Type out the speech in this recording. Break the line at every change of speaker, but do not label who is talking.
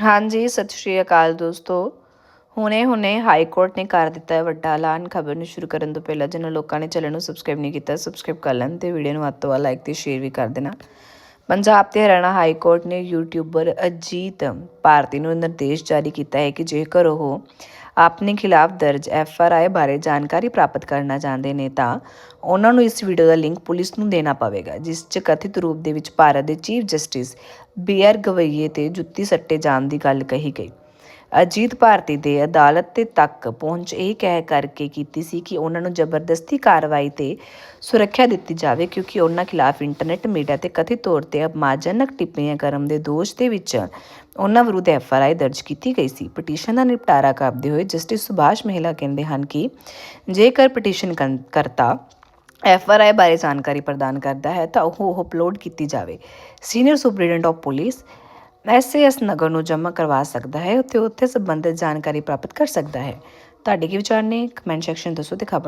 ਹਾਂਜੀ, ਸਤਿ ਸ਼੍ਰੀ ਅਕਾਲ ਦੋਸਤੋ। ਹੁਣੇ ਹੁਣੇ ਹਾਈ ਕੋਰਟ ਨੇ ਕਰ ਦਿੱਤਾ ਹੈ ਵੱਡਾ ਐਲਾਨ। ਖਬਰ ਨੂੰ ਸ਼ੁਰੂ ਕਰਨ ਤੋਂ ਪਹਿਲਾਂ ਜਿਹਨਾਂ ਲੋਕਾਂ ਨੇ ਚੈਨਲ ਨੂੰ ਸਬਸਕ੍ਰਾਈਬ ਨਹੀਂ ਕੀਤਾ ਸਬਸਕ੍ਰਾਈਬ ਕਰ ਲੈਣ ਤੇ ਵੀਡੀਓ ਨੂੰ ਵੱਧ ਤੋਂ ਵੱਧ ਲਾਈਕ ਤੇ ਸ਼ੇਅਰ ਵੀ ਕਰ ਦੇਣਾ। ਪੰਜਾਬ ਤੇ ਹਰਿਆਣਾ ਹਾਈ ਕੋਰਟ ਨੇ ਯੂਟਿਊਬਰ ਅਜੀਤ ਭਾਰਤੀ ਨੂੰ ਨਿਰਦੇਸ਼ ਜਾਰੀ ਕੀਤਾ ਹੈ ਕਿ ਜੇਕਰ ਉਹ ਆਪਣੇ ਖਿਲਾਫ ਦਰਜ ਐਫ ਆਰ ਆਈ ਬਾਰੇ ਜਾਣਕਾਰੀ ਪ੍ਰਾਪਤ ਕਰਨਾ ਚਾਹੁੰਦੇ ਨੇ ਤਾਂ ਉਹਨਾਂ ਨੂੰ ਇਸ ਵੀਡੀਓ ਦਾ ਲਿੰਕ ਪੁਲਿਸ ਨੂੰ ਦੇਣਾ ਪਵੇਗਾ, ਜਿਸ 'ਚ ਕਥਿਤ ਰੂਪ ਦੇ ਵਿੱਚ ਭਾਰਤ ਦੇ chief justice B R Gavai ਤੇ ਜੁੱਤੀ ਸੱਟੇ ਜਾਣ ਦੀ ਗੱਲ ਕਹੀ ਗਈ। ਅਜੀਤ ਭਾਰਤੀ ਦੇ ਅਦਾਲਤ ਤੇ ਤੱਕ ਪਹੁੰਚ ਇਹ ਕਹਿ ਕਰਕੇ ਕੀਤੀ ਸੀ ਕਿ ਉਹਨਾਂ ਨੂੰ ਜ਼ਬਰਦਸਤੀ ਕਾਰਵਾਈ ਤੇ ਸੁਰੱਖਿਆ ਦਿੱਤੀ ਜਾਵੇ ਕਿਉਂਕਿ ਉਹਨਾਂ ਖਿਲਾਫ ਇੰਟਰਨੈਟ ਮੀਡੀਆ ਤੇ ਕਥਿਤ ਤੌਰ ਤੇ ਅਪਮਾਨਜਨਕ ਟਿੱਪਣੀਆਂ ਕਰਨ ਦੇ ਦੋਸ਼ ਦੇ ਵਿੱਚ ਉਹਨਾਂ ਵਿਰੁੱਧ ਐਫ ਆਰ ਆਈ ਦਰਜ ਕੀਤੀ ਗਈ ਸੀ। ਪਟੀਸ਼ਨ ਦਾ ਨਿਪਟਾਰਾ ਕਰਦੇ ਹੋਏ ਜਸਟਿਸ ਸੁਭਾਸ਼ ਮਹਿਲਾ ਕਹਿੰਦੇ ਹਨ ਕਿ ਜੇਕਰ ਪਟੀਸ਼ਨ ਕੰ- ਕਰਤਾ ਐਫ ਆਰ ਆਈ ਬਾਰੇ ਜਾਣਕਾਰੀ ਪ੍ਰਦਾਨ ਕਰਦਾ ਹੈ ਤਾਂ ਉਹ ਅਪਲੋਡ ਕੀਤੀ ਜਾਵੇ। Senior superintendent of police SAS Nagar ਨੂੰ ਜਮ੍ਹਾਂ ਕਰਵਾ ਸਕਦਾ ਹੈ ਅਤੇ ਉੱਥੇ ਸੰਬੰਧਿਤ ਜਾਣਕਾਰੀ ਪ੍ਰਾਪਤ ਕਰ ਸਕਦਾ ਹੈ। ਤੁਹਾਡੇ ਕੀ ਵਿਚਾਰ ਨੇ? ਕਮੈਂਟ ਸੈਕਸ਼ਨ ਦੱਸੋ ਤੇ ਖਬਰ